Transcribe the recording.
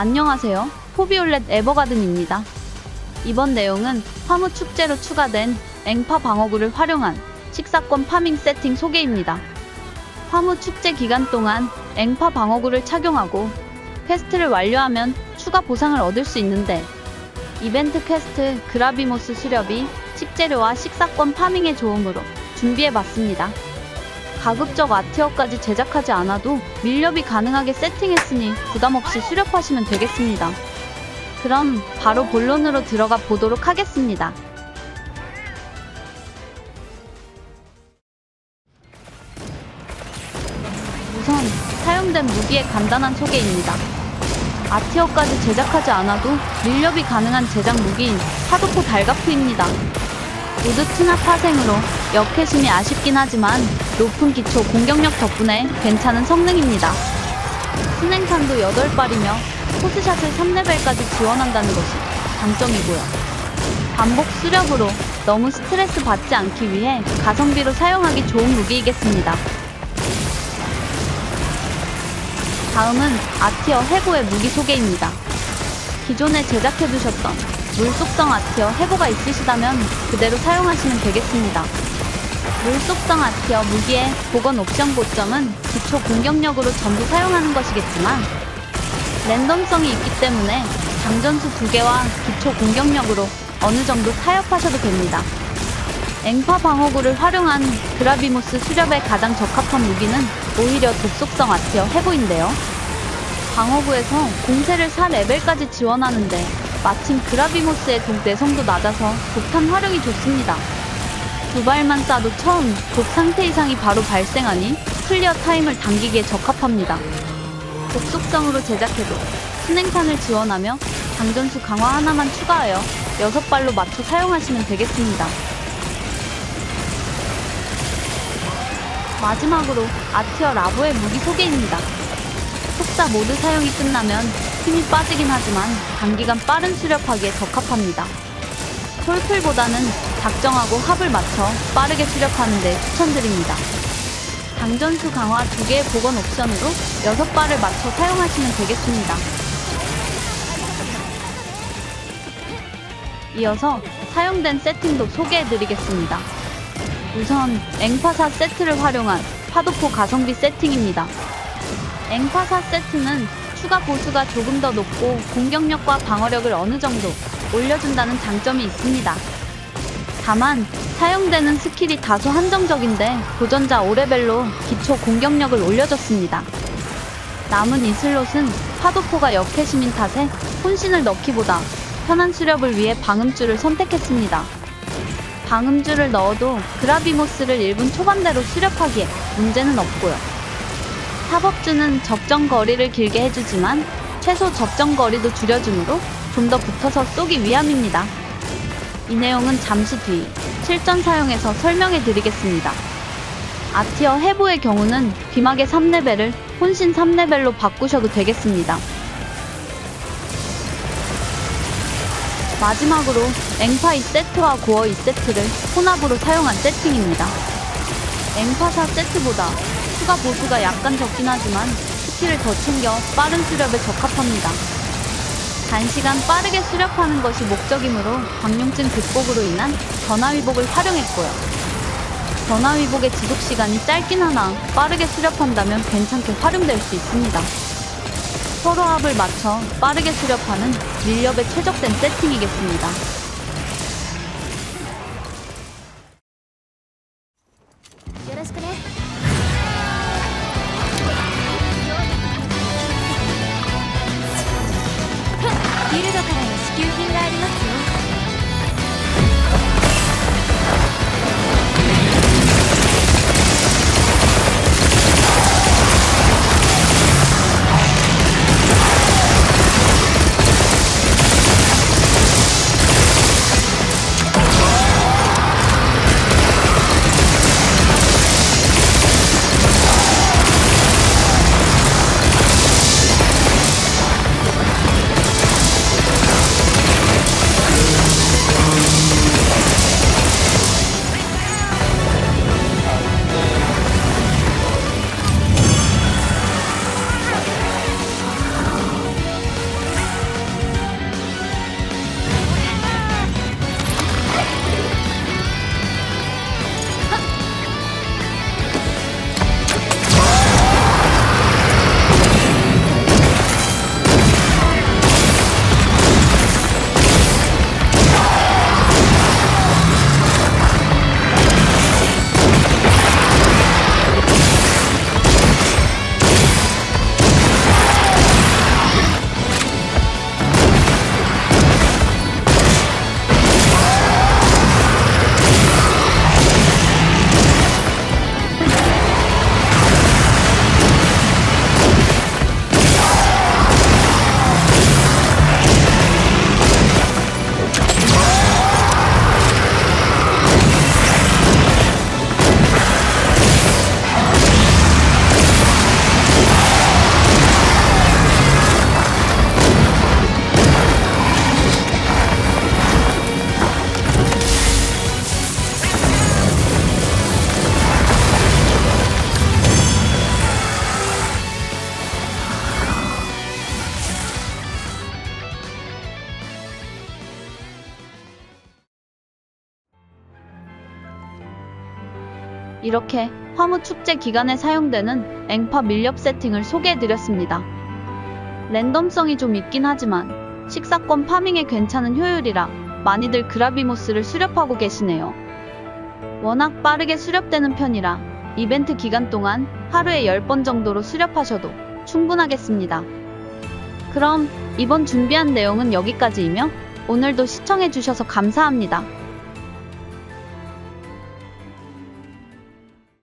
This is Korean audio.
안녕하세요. 포비올렛 에버가든입니다. 이번 내용은 화무 축제로 추가된 앵파 방어구를 활용한 식사권 파밍 세팅 소개입니다. 화무 축제 기간 동안 앵파 방어구를 착용하고 퀘스트를 완료하면 추가 보상을 얻을 수 있는데 이벤트 퀘스트 그라비모스 수렵이 식재료와 식사권 파밍에 좋으므로 준비해봤습니다. 가급적 아티어까지 제작하지 않아도 밀렵이 가능하게 세팅했으니 부담없이 수렵하시면 되겠습니다. 그럼 바로 본론으로 들어가 보도록 하겠습니다. 우선 사용된 무기의 간단한 소개입니다. 아티어까지 제작하지 않아도 밀렵이 가능한 제작 무기인 파도포 달가프입니다. 모두 트나 파생으로 역회심이 아쉽긴 하지만 높은 기초 공격력 덕분에 괜찮은 성능입니다. 순행탄도 8발이며 포스샷을 3레벨까지 지원한다는 것이 장점이고요. 반복 수렵으로 너무 스트레스 받지 않기 위해 가성비로 사용하기 좋은 무기이겠습니다. 다음은 아티어 해고의 무기 소개입니다. 기존에 제작해두셨던 물속성 아티어 해고가 있으시다면 그대로 사용하시면 되겠습니다. 물속성 아티어 무기의 복원 옵션 고점은 기초 공격력으로 전부 사용하는 것이겠지만 랜덤성이 있기 때문에 장전수 두 개와 기초 공격력으로 어느 정도 타협하셔도 됩니다. 앵파 방어구를 활용한 그라비모스 수렵에 가장 적합한 무기는 오히려 독속성 아티어 해고인데요. 방어구에서 공세를 4레벨까지 지원하는데 마침 그라비모스의 독 내성도 낮아서 독탄 활용이 좋습니다. 두 발만 쏴도 처음 독 상태 이상이 바로 발생하니 클리어 타임을 당기기에 적합합니다. 독속성으로 제작해도 순행탄을 지원하며 장전수 강화 하나만 추가하여 6발로 맞춰 사용하시면 되겠습니다. 마지막으로 아티어 라보의 무기 소개입니다. 속사 모드 사용이 끝나면 힘이 빠지긴 하지만 단기간 빠른 수렵하기에 적합합니다. 톨플보다는 작정하고 합을 맞춰 빠르게 수렵하는 데 추천드립니다. 장전수 강화 2개의 복원 옵션으로 6발을 맞춰 사용하시면 되겠습니다. 이어서 사용된 세팅도 소개해드리겠습니다. 우선 앵파사 세트를 활용한 파도포 가성비 세팅입니다. 앵파사 세트는 추가 보수가 조금 더 높고 공격력과 방어력을 어느 정도 올려준다는 장점이 있습니다. 다만 사용되는 스킬이 다소 한정적인데 도전자 5레벨로 기초 공격력을 올려줬습니다. 남은 이 슬롯은 파도포가 역해심인 탓에 혼신을 넣기보다 편한 수렵을 위해 방음줄을 선택했습니다. 방음줄을 넣어도 그라비모스를 1분 초반대로 수렵하기에 문제는 없고요. 사법주는 적정 거리를 길게 해주지만 최소 적정 거리도 줄여주므로 좀 더 붙어서 쏘기 위함입니다. 이 내용은 잠시 뒤 실전 사용에서 설명해 드리겠습니다. 아티어 해보의 경우는 귀마개 3레벨을 혼신 3레벨로 바꾸셔도 되겠습니다. 마지막으로 앵파 2세트와 고어 2세트를 혼합으로 사용한 세팅입니다. 앵파사 세트보다 추가 보수가 약간 적긴 하지만 스킬을 더 챙겨 빠른 수렵에 적합합니다. 단시간 빠르게 수렵하는 것이 목적이므로 광룡증 극복으로 인한 전화위복을 활용했고요. 전화위복의 지속시간이 짧긴 하나 빠르게 수렵한다면 괜찮게 활용될 수 있습니다. 서로 합을 맞춰 빠르게 수렵하는 밀렵에 최적된 세팅이겠습니다. ギルドからの支給品があります 이렇게 화무 축제 기간에 사용되는 앵파 밀렵 세팅을 소개해드렸습니다. 랜덤성이 좀 있긴 하지만 식사권 파밍에 괜찮은 효율이라 많이들 그라비모스를 수렵하고 계시네요. 워낙 빠르게 수렵되는 편이라 이벤트 기간 동안 하루에 10번 정도로 수렵하셔도 충분하겠습니다. 그럼 이번 준비한 내용은 여기까지이며 오늘도 시청해주셔서 감사합니다.